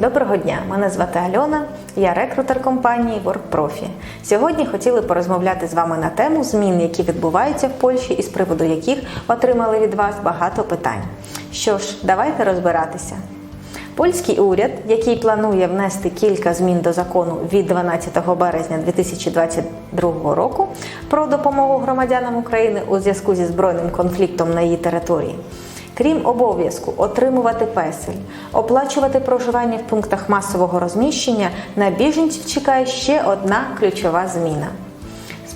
Доброго дня, мене звати Альона, я рекрутер компанії WorkProfi. Сьогодні хотіли порозмовляти з вами на тему змін, які відбуваються в Польщі і з приводу яких отримали від вас багато питань. Що ж, давайте розбиратися. Польський уряд, який планує внести кілька змін до закону від 12 березня 2022 року про допомогу громадянам України у зв'язку зі збройним конфліктом на її території. Крім обов'язку отримувати песель, оплачувати проживання в пунктах масового розміщення, на біженців чекає ще одна ключова зміна.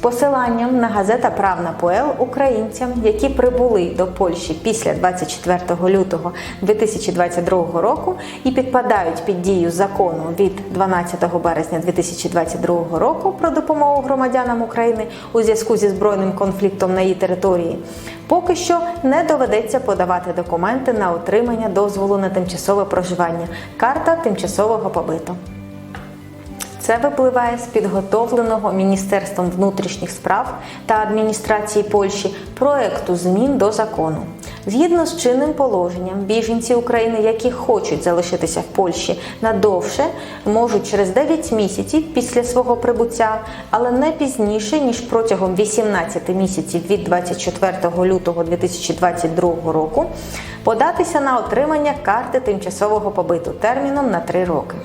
Посиланням на газета Правна ПЛ українцям, які прибули до Польщі після 24 лютого 2022 року і підпадають під дію закону від 12 березня 2022 року про допомогу громадянам України у зв'язку зі збройним конфліктом на її території, поки що не доведеться подавати документи на отримання дозволу на тимчасове проживання карта тимчасового побиту. Це випливає з підготовленого Міністерством внутрішніх справ та адміністрації Польщі проекту змін до закону. Згідно з чинним положенням, біженці України, які хочуть залишитися в Польщі надовше, можуть через 9 місяців після свого прибуття, але не пізніше ніж протягом 18 місяців від 24 лютого 2022 року, податися на отримання карти тимчасового побиту терміном на 3 роки.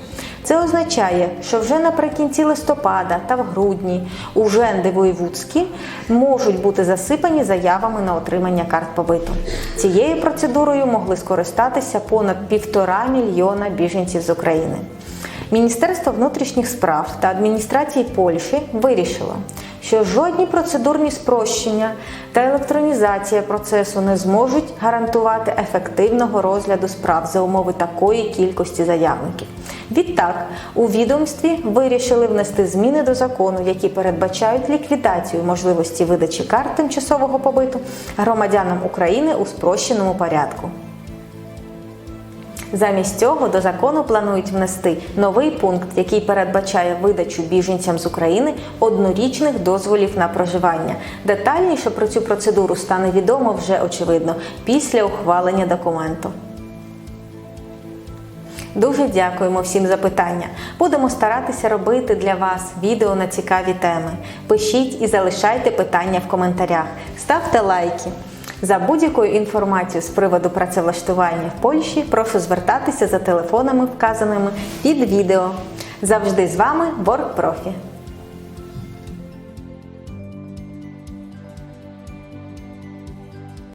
Це означає, що вже наприкінці листопада та в грудні у Женди воєвудські можуть бути засипані заявами на отримання карт побиту. Цією процедурою могли скористатися понад півтора мільйона біженців з України. Міністерство внутрішніх справ та адміністрації Польщі вирішило, що жодні процедурні спрощення та електронізація процесу не зможуть гарантувати ефективного розгляду справ за умови такої кількості заявників. Відтак, у відомстві вирішили внести зміни до закону, які передбачають ліквідацію можливості видачі карт тимчасового побиту громадянам України у спрощеному порядку. Замість цього до закону планують внести новий пункт, який передбачає видачу біженцям з України однорічних дозволів на проживання. Детальніше про цю процедуру стане відомо вже очевидно після ухвалення документу. Дуже дякуємо всім за питання. Будемо старатися робити для вас відео на цікаві теми. Пишіть і залишайте питання в коментарях. Ставте лайки. За будь-якою інформацією з приводу працевлаштування в Польщі прошу звертатися за телефонами, вказаними під відео. Завжди з вами WorkProfi.